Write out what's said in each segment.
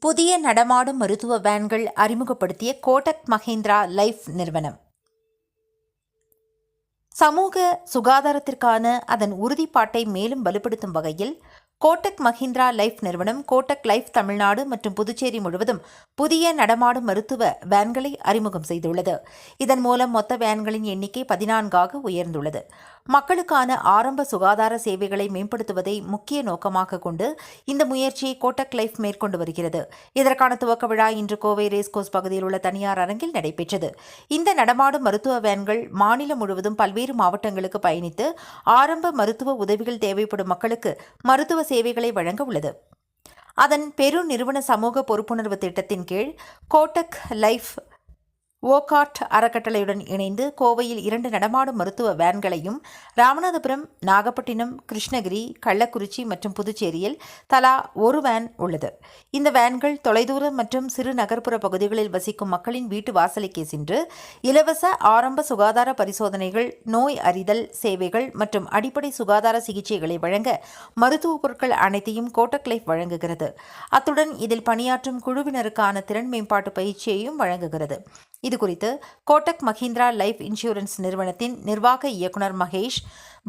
புதிய நடமாடும் மருத்துவ வேன்கள் அறிமுகப்படுத்திய கோடக் மஹேந்திரா லைஃப் நிறுவனம். சமூக சுகாதாரத்திற்கான அதன் உறுதிப்பாட்டை மேலும் வலுப்படுத்தும் வகையில் கோட்டக் மஹிந்திரா லைஃப் நிறுவனம் கோட்டக் லைஃப் தமிழ்நாடு மற்றும் புதுச்சேரி முழுவதும் புதிய நடமாடும் மருத்துவ வேன்களை அறிமுகம் செய்துள்ளது. இதன் மூலம் மொத்த வேன்களின் எண்ணிக்கை பதினான்காக உயர்ந்துள்ளது. மக்களுக்கான ஆரம்ப சுகாதார சேவைகளை மேம்படுத்துவதை முக்கிய நோக்கமாக கொண்டு இந்த முயற்சியை கோட்டக் லைஃப் மேற்கொண்டு வருகிறது. இதற்கான துவக்க விழா இன்று கோவை ரேஸ்கோஸ் பகுதியில் உள்ள தனியார் அரங்கில் நடைபெற்றது. இந்த நடமாடும் மருத்துவ வேன்கள் மாநிலம் முழுவதும் பல்வேறு மாவட்டங்களுக்கு பயணித்து ஆரம்ப மருத்துவ உதவிகள் தேவைப்படும் மக்களுக்கு மருத்துவ சேவைகளை வழங்க உள்ளது. அதன் பெரு நிறுவன சமூக பொறுப்புணர்வு திட்டத்தின் கீழ் கோட்டக் லைஃப் ஓகாட் அறக்கட்டளையுடன் இணைந்து கோவையில் இரண்டு நடமாடும் மருத்துவ வேன்களையும் ராமநாதபுரம் நாகப்பட்டினம் கிருஷ்ணகிரி கள்ளக்குறிச்சி மற்றும் புதுச்சேரியில் தலா ஒரு வேன் உள்ளது. இந்த வேன்கள் தொலைதூர மற்றும் சிறு நகர்ப்புற பகுதிகளில் வசிக்கும் மக்களின் வீட்டு வாசலுக்கே சென்று இலவச ஆரம்ப சுகாதார பரிசோதனைகள் நோய் அறிதல் சேவைகள் மற்றும் அடிப்படை சுகாதார சிகிச்சைகளை வழங்க மருத்துவ பொருட்கள் அனைத்தையும் கோட்டக் லைஃப் வழங்குகிறது. அத்துடன் இதில் பணியாற்றும் குழுவினருக்கான திறன் மேம்பாட்டு பயிற்சியையும் வழங்குகிறது. இது குறித்து கோட்டக் மஹிந்திரா லைஃப் இன்சூரன்ஸ் நிறுவனத்தின் நிர்வாக இயக்குனர் மகேஷ்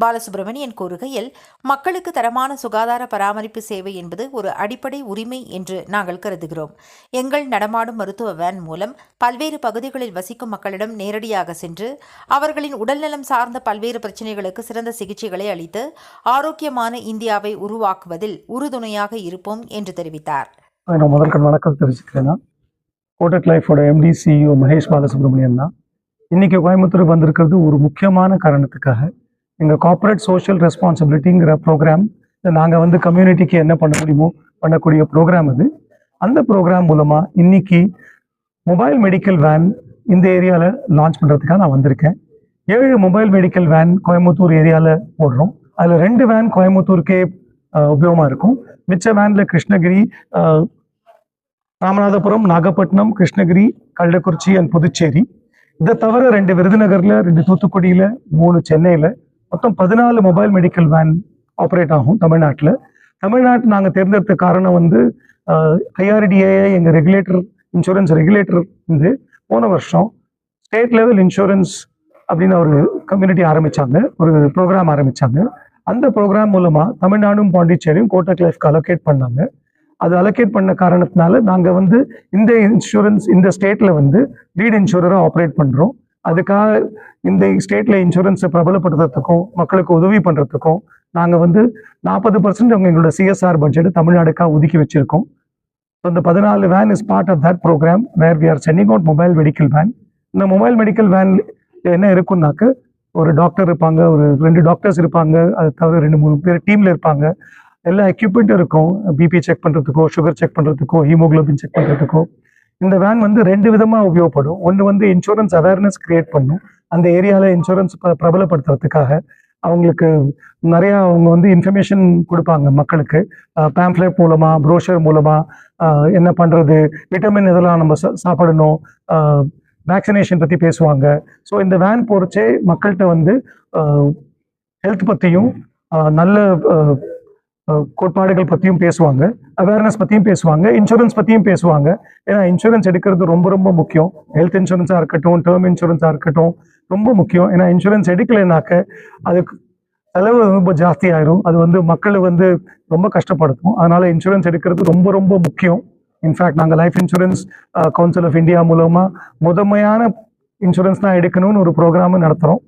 பாலசுப்ரமணியன் கூறுகையில் மக்களுக்கு தரமான சுகாதார பராமரிப்பு சேவை என்பது ஒரு அடிப்படை உரிமை என்று நாங்கள் கருதுகிறோம். எங்கள் நடமாடும் மருத்துவ வேன் மூலம் பல்வேறு பகுதிகளில் வசிக்கும் மக்களிடம் நேரடியாக சென்று அவர்களின் உடல்நலம் சார்ந்த பல்வேறு பிரச்சினைகளுக்கு சிறந்த சிகிச்சைகளை அளித்து ஆரோக்கியமான இந்தியாவை உருவாக்குவதில் உறுதுணையாக இருப்போம் என்று தெரிவித்தார். வணக்கம் தெரிவிச்சுக்கிறேன். கோட்டக் லைஃபோட எம்டி சிஇஓ மகேஷ் பாலசுப்ரமணியன் தான். இன்றைக்கி கோயம்புத்தூர் வந்திருக்கிறது ஒரு முக்கியமான காரணத்துக்காக. எங்கள் கார்ப்பரேட் சோஷியல் ரெஸ்பான்சிபிலிட்டிங்கிற ப்ரோக்ராம் நாங்கள் வந்து கம்யூனிட்டிக்கு என்ன பண்ண முடியுமோ பண்ணக்கூடிய ப்ரோக்ராம் அது. அந்த ப்ரோக்ராம் மூலமாக இன்னைக்கு மொபைல் மெடிக்கல் வேன் இந்த ஏரியாவில் லான்ச் பண்ணுறதுக்காக நான் வந்திருக்கேன். ஏழு மொபைல் மெடிக்கல் வேன் கோயம்புத்தூர் ஏரியாவில் போடுறோம். அதில் ரெண்டு வேன் கோயம்புத்தூருக்கே உபயோகமாக இருக்கும். மிச்ச வேனில் கிருஷ்ணகிரி ராமநாதபுரம் நாகப்பட்டினம் கிருஷ்ணகிரி கள்ளக்குறிச்சி அண்ட் புதுச்சேரி. இதை தவிர ரெண்டு விருதுநகர்ல ரெண்டு தூத்துக்குடியில மூணு சென்னையில மொத்தம் பதினாலு மொபைல் மெடிக்கல் வேன் ஆப்ரேட் ஆகும் தமிழ்நாட்டில். தமிழ்நாட்டு நாங்கள் தேர்ந்தெடுத்த காரணம் வந்து ஐஆர்டிஏ எங்கள் ரெகுலேட்டர் இன்சூரன்ஸ் ரெகுலேட்டர் வந்து போன வருஷம் ஸ்டேட் லெவல் இன்சூரன்ஸ் அப்படின்னு ஒரு கம்யூனிட்டி ஆரம்பிச்சாங்க ஒரு ப்ரோக்ராம் ஆரம்பிச்சாங்க. அந்த ப்ரோக்ராம் மூலமாக தமிழ்நாடும் பாண்டிச்சேரியும் கோட்டக் லைஃப்க்கு அலோகேட் பண்ணாங்க. அது அலோகேட் பண்ண காரணத்தினால நாங்கள் வந்து இந்த இன்சூரன்ஸ் இந்த ஸ்டேட்டில் வந்து லீட் இன்சூரராக ஆப்ரேட் பண்ணுறோம் அதுக்காக இந்த ஸ்டேட்டில் இன்சூரன்ஸை பிரபலப்படுத்துறதுக்கும் மக்களுக்கு உதவி பண்ணுறதுக்கும் நாங்கள் வந்து நாற்பது பர்சன்ட் அவங்க எங்களோட சிஎஸ்ஆர் பட்ஜெட் தமிழ்நாடுக்காக ஒதுக்கி வச்சிருக்கோம். ஸோ இந்த பதினாலு van is part of that programme where we are chaining out mobile medical van இந்த மொபைல் மெடிக்கல் வேன் என்ன இருக்குன்னாக்க ஒரு டாக்டர் இருப்பாங்க ஒரு ரெண்டு டாக்டர்ஸ் இருப்பாங்க அது தவிர ரெண்டு மூணு பேர் டீமில் இருப்பாங்க. எல்லா எக்யூப்மெண்ட்டும் இருக்கும். பிபி செக் பண்ணுறதுக்கோ சுகர் செக் பண்ணுறதுக்கோ ஹீமோக்ளோபின் செக் பண்ணுறதுக்கோ இந்த வேன் வந்து ரெண்டு விதமாக உபயோகப்படும். ஒன்று வந்து இன்சூரன்ஸ் அவேர்னஸ் கிரியேட் பண்ணும். அந்த ஏரியாவில் இன்சூரன்ஸ் பிரபலப்படுத்துறதுக்காக அவங்களுக்கு நிறையா அவங்க வந்து இன்ஃபர்மேஷன் கொடுப்பாங்க மக்களுக்கு. பேம்ப்ளெட் மூலமாக ப்ரோஷர் மூலமாக என்ன பண்ணுறது விட்டமின் இதெல்லாம் நம்ம சா- சாப்பிடணும் வேக்சினேஷன் பற்றி பேசுவாங்க. ஸோ இந்த வேன் போகிறச்சே மக்கள்கிட்ட வந்து ஹெல்த் பற்றியும் நல்ல கோட்பாடுகள் பற்றியும் பேசுவாங்க அவேர்னஸ் பற்றியும் பேசுவாங்க இன்சூரன்ஸ் பற்றியும் பேசுவாங்க. ஏன்னா இன்சூரன்ஸ் எடுக்கிறது ரொம்ப ரொம்ப முக்கியம். ஹெல்த் இன்சூரன்ஸாக இருக்கட்டும் டேர்ம் இன்சூரன்ஸாக இருக்கட்டும் ரொம்ப முக்கியம். ஏன்னா இன்சூரன்ஸ் எடுக்கலைனாக்க அதுக்கு செலவு ரொம்ப ஜாஸ்தி ஆயிரும். அது வந்து மக்களை வந்து ரொம்ப கஷ்டப்படுத்தும். அதனால இன்சூரன்ஸ் எடுக்கிறது ரொம்ப ரொம்ப முக்கியம். இன்ஃபேக்ட் நாங்கள் life insurance council of India மூலமாக முதன்மையான இன்சூரன்ஸ் தான் எடுக்கணும்னு ஒரு ப்ரோக்ராமும் நடத்துகிறோம்